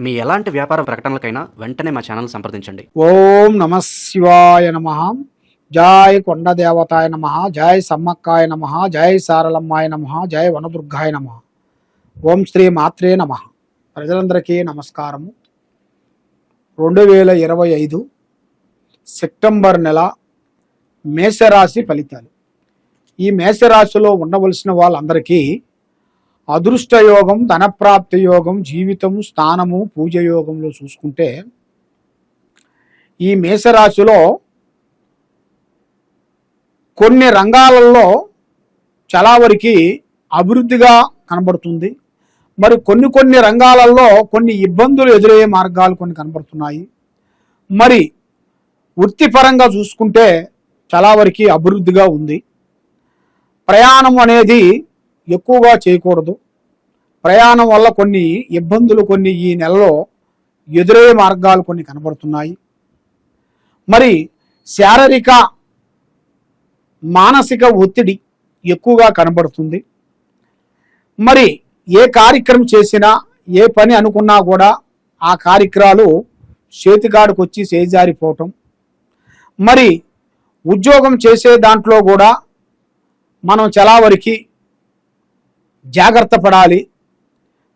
మీ ఎలాంటి వ్యాపార ప్రకటనలకైనా వెంటనే మా ఛానల్ సంప్రదించండి. ఓం నమ శివాయ నమ. జై కొండ దేవతాయ నమ. జై సమ్మక్కాయ నమ. జై సారలమ్మాయ నమ. జై వనదుర్గాయ నమ. ఓం శ్రీ మాత్రే నమ. ప్రజలందరికీ నమస్కారము. రెండు వేల ఇరవై ఐదు సెప్టెంబర్ నెల మేషరాశి ఫలితాలు. ఈ మేషరాశిలో ఉండవలసిన వాళ్ళందరికీ అదృష్ట యోగం ధనప్రాప్తి యోగం జీవితం స్థానము పూజ యోగంలో చూసుకుంటే ఈ మేషరాశిలో కొన్ని రంగాలలో చాలా వరకు అభివృద్ధిగా కనబడుతుంది. మరి కొన్ని కొన్ని రంగాలలో కొన్ని ఇబ్బందులు ఎదురయ్యే మార్గాలు కొన్ని కనబడుతున్నాయి. మరి వృత్తిపరంగా చూసుకుంటే చాలా వరకు అభివృద్ధిగా ఉంది. ప్రయాణం అనేది ఎక్కువగా చేయకూడదు. ప్రయాణం వల్ల కొన్ని ఇబ్బందులు కొన్ని ఈ నెలలో ఎదురయ్యే మార్గాలు కొన్ని కనబడుతున్నాయి. మరి శారీరక మానసిక ఒత్తిడి ఎక్కువగా కనబడుతుంది. మరి ఏ కార్యక్రమం చేసినా ఏ పని అనుకున్నా కూడా ఆ కార్యక్రమాలు చేతికాడికి వచ్చి చేజారిపోవటం. మరి ఉద్యోగం చేసే దాంట్లో కూడా మనం చాలా వరకు జాగ్రత్త పడాలి.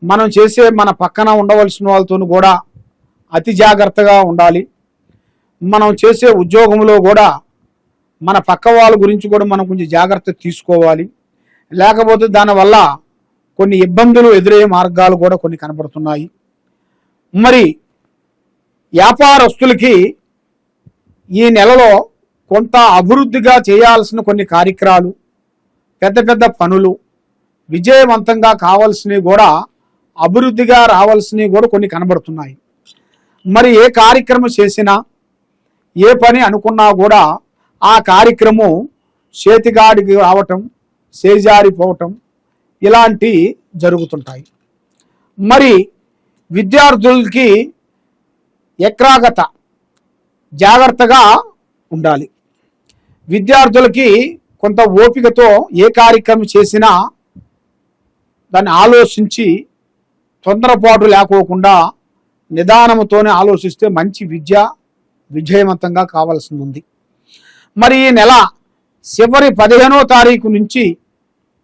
మనం చేసే మన పక్కన ఉండవలసిన వాళ్ళతో కూడా అతి జాగ్రత్తగా ఉండాలి. మనం చేసే ఉద్యోగంలో కూడా మన పక్క వాళ్ళ గురించి కూడా మనం కొంచెం జాగ్రత్త తీసుకోవాలి. లేకపోతే దానివల్ల కొన్ని ఇబ్బందులు ఎదురయ్యే మార్గాలు కూడా కొన్ని కనబడుతున్నాయి. మరి వ్యాపారస్తులకి ఈ నెలలో కొంత అభివృద్ధిగా చేయాల్సిన కొన్ని కార్యక్రమాలు పెద్ద పెద్ద పనులు విజయవంతంగా కావాల్సినవి కూడా అభివృద్ధిగా రావాల్సినవి కూడా కొన్ని కనబడుతున్నాయి. మరి ఏ కార్యక్రమం చేసినా ఏ పని అనుకున్నా కూడా ఆ కార్యక్రమం చేతిగాడికి రావటం చేజారిపోవటం ఇలాంటి జరుగుతుంటాయి. మరి విద్యార్థులకి ఎక్రాగత జాగ్రత్తగా ఉండాలి. విద్యార్థులకి కొంత ఓపికతో ఏ కార్యక్రమం చేసినా దాన్ని ఆలోచించి తొందరపాటు లేకోకుండా నిదానంతోనే ఆలోచిస్తే మంచి విద్య విజయవంతంగా కావాల్సి ఉంది మరి ఈ నెల చివరి పదిహేనో తారీఖు నుంచి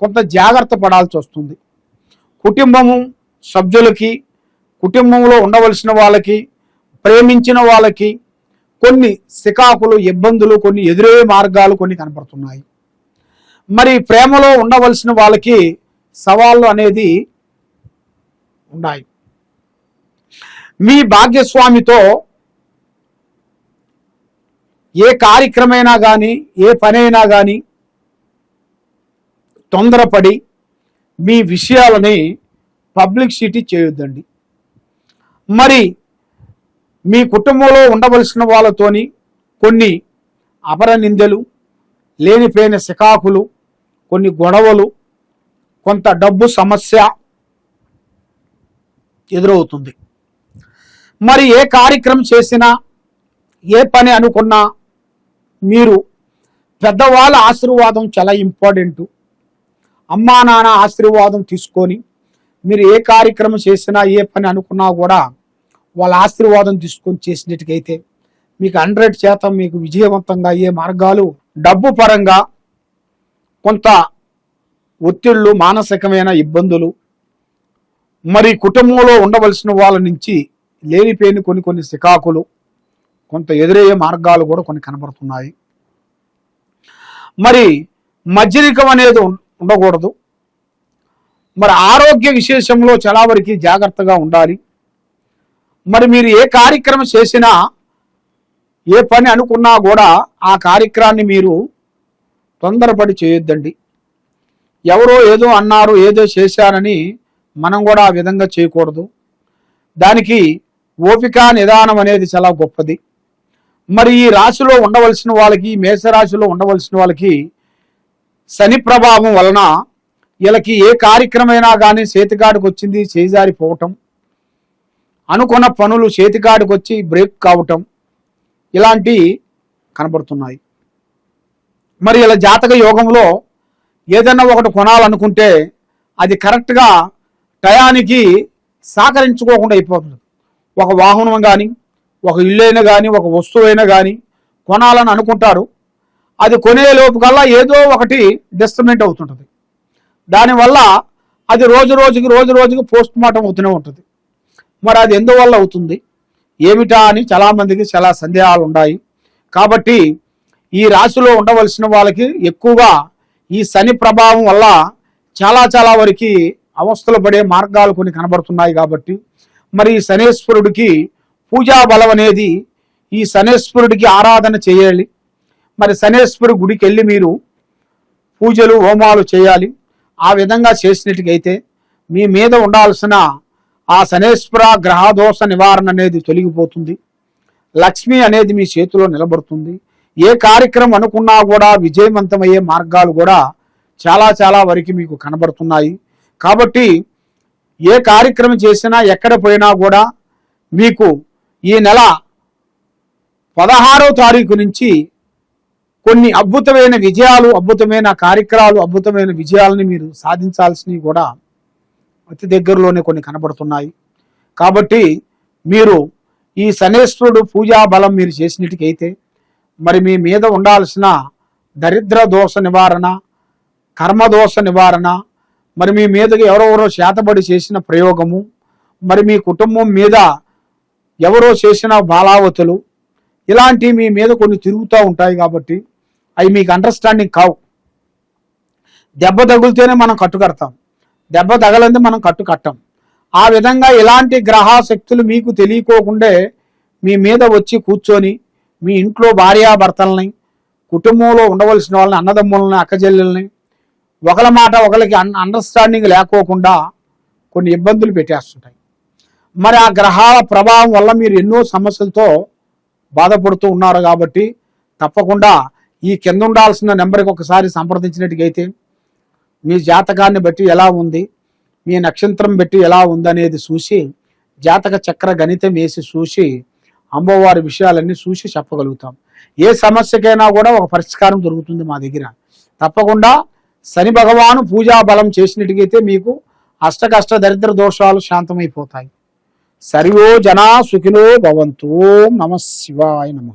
కొంత జాగ్రత్త పడాల్సి వస్తుంది. కుటుంబము సభ్యులకి కుటుంబంలో ఉండవలసిన వాళ్ళకి ప్రేమించిన వాళ్ళకి కొన్ని సికాకులు ఇబ్బందులు కొన్ని ఎదురయ్యే మార్గాలు కొన్ని కనపడుతున్నాయి. మరి ప్రేమలో ఉండవలసిన వాళ్ళకి సవాళ్ళు అనేది ఉన్నాయి. మీ భాగ్యస్వామితో ఏ కార్యక్రమైనా కానీ ఏ పనైనా కానీ తొందరపడి మీ విషయాలని పబ్లిసిటీ చేయొద్దండి. మరి మీ కుటుంబంలో ఉండవలసిన వాళ్ళతోని కొన్ని అపర నిందలు లేనిపోయిన సికాకులు కొన్ని గొడవలు కొంత డబ్బు సమస్య ఎదురవుతుంది. మరి ఏ కార్యక్రమం చేసినా ఏ పని అనుకున్నా మీరు పెద్దవాళ్ళ ఆశీర్వాదం చాలా ఇంపార్టెంట్. అమ్మా నాన్న ఆశీర్వాదం తీసుకొని మీరు ఏ కార్యక్రమం చేసినా ఏ పని అనుకున్నా కూడా వాళ్ళ ఆశీర్వాదం తీసుకొని చేసినట్టుకైతే మీకు హండ్రెడ్ శాతం మీకు విజయవంతంగా ఏ మార్గాలు డబ్బు పరంగా కొంత ఒత్తిళ్ళు మానసికమైన ఇబ్బందులు. మరి కుటుంబంలో ఉండవలసిన వాళ్ళ నుంచి లేనిపోయిన కొన్ని కొన్ని సికాకులు కొంత ఎదురయ్యే మార్గాలు కూడా కొన్ని కనబడుతున్నాయి. మరి మజ్జరికం అనేది ఉండకూడదు. మరి ఆరోగ్య విశేషంలో చాలా వరకు జాగ్రత్తగా ఉండాలి. మరి మీరు ఏ కార్యక్రమం చేసినా ఏ పని అనుకున్నా కూడా ఆ కార్యక్రమాన్ని మీరు తొందరపడి చేయొద్దండి. ఎవరో ఏదో అన్నారు ఏదో చేశారని మనం కూడా ఆ విధంగా చేయకూడదు. దానికి ఓపిక నిదానం అనేది చాలా గొప్పది. మరి ఈ రాశిలో ఉండవలసిన వాళ్ళకి మేషరాశిలో ఉండవలసిన వాళ్ళకి శని ప్రభావం వలన వీళ్ళకి ఏ కార్యక్రమైనా కానీ చేతికాడికి వచ్చింది చేజారిపోవటం. అనుకున్న పనులు చేతికాడికి వచ్చి బ్రేక్ కావటం ఇలాంటి కనబడుతున్నాయి. మరి ఇలా జాతక యోగంలో ఏదైనా ఒకటి కొనాలనుకుంటే అది కరెక్ట్గా టయానికి సహకరించుకోకుండా అయిపోతుంది. ఒక వాహనం కానీ ఒక ఇల్లు అయినా కానీ ఒక వస్తువు అయినా కానీ కొనాలని అనుకుంటారు. అది కొనే లోపుకల్లా ఏదో ఒకటి డిస్టర్మెంట్ అవుతుంటుంది. దానివల్ల అది రోజు రోజుకి రోజు రోజుకి పోస్ట్ మార్టం అవుతూనే ఉంటుంది. మరి అది ఎందువల్ల అవుతుంది? ఏమిటా అని చాలామందికి చాలా సందేహాలు ఉన్నాయి కాబట్టి ఈ రాశిలో ఉండవలసిన వాళ్ళకి ఎక్కువగా ఈ శని ప్రభావం వల్ల చాలా చాలా వరకు అవస్థలు పడే మార్గాలు కొన్ని కనబడుతున్నాయి కాబట్టి మరి ఈ శనేశ్వరుడికి పూజా బలం అనేది ఈ శనేశ్వరుడికి ఆరాధన చేయాలి. మరి శనేశ్వరు గుడికి వెళ్ళి మీరు పూజలు హోమాలు చేయాలి. ఆ విధంగా చేసినట్టుగైతే మీ మీద ఉండాల్సిన ఆ శనేశ్వర గ్రహదోష నివారణ అనేది తొలగిపోతుంది. లక్ష్మి అనేది మీ చేతిలో నిలబడుతుంది. ఏ కార్యక్రమం అనుకున్నా కూడా విజయవంతమయ్యే మార్గాలు కూడా చాలా చాలా వరకు మీకు కనబడుతున్నాయి. కాబట్టి ఏ కార్యక్రమం చేసినా ఎక్కడ పోయినా కూడా మీకు ఈ నెల పదహారో తారీఖు నుంచి కొన్ని అద్భుతమైన విజయాలు అద్భుతమైన కార్యక్రమాలు అద్భుతమైన విజయాలని మీరు సాధించాల్సినవి కూడా అతి దగ్గరలోనే కొన్ని కనబడుతున్నాయి. కాబట్టి మీరు ఈ శనేశ్వరుడు పూజా బలం మీరు చేసినట్టుకైతే మరి మీ మీద ఉండాల్సిన దరిద్ర దోష నివారణ కర్మదోష నివారణ మరి మీ మీదకి ఎవరెవరో శాతబడి చేసిన ప్రయోగము మరి మీ కుటుంబం మీద ఎవరో చేసిన బాలావతులు ఇలాంటి మీ మీద కొన్ని తిరుగుతూ ఉంటాయి కాబట్టి అవి మీకు అండర్స్టాండింగ్ కావు. దెబ్బ తగిలితేనే మనం కట్టుకడతాం దెబ్బ తగలంది మనం కట్టు కట్టాం. ఆ విధంగా ఇలాంటి గ్రహశక్తులు మీకు తెలియకోకుండే మీ మీద వచ్చి కూర్చొని మీ ఇంట్లో భార్యాభర్తలని కుటుంబంలో ఉండవలసిన వాళ్ళని అన్నదమ్ములని అక్కచెల్లెల్ని ఒకరి మాట ఒకరికి అన్ అండర్స్టాండింగ్ లేకోకుండా కొన్ని ఇబ్బందులు పెట్టేస్తుంటాయి. మరి ఆ గ్రహాల ప్రభావం వల్ల మీరు ఎన్నో సమస్యలతో బాధపడుతూ ఉన్నారు కాబట్టి తప్పకుండా ఈ కింద ఉండాల్సిన నెంబర్కి ఒకసారి సంప్రదించినట్టుగైతే మీ జాతకాన్ని బట్టి ఎలా ఉంది మీ నక్షత్రం బట్టి ఎలా ఉందనేది చూసి జాతక చక్ర గణితం వేసి చూసి అమ్మవారి విషయాలన్నీ చూసి చెప్పగలుగుతాం. ఏ సమస్యకైనా కూడా ఒక పరిష్కారం దొరుకుతుంది మా దగ్గర. తప్పకుండా శని భగవాను పూజా బలం చేసినట్టుగైతే మీకు అష్టకష్ట దరిద్ర దోషాలు శాంతమైపోతాయి. సరియో జనా సుఖిలో భవంతు నమ శివాయ నమ.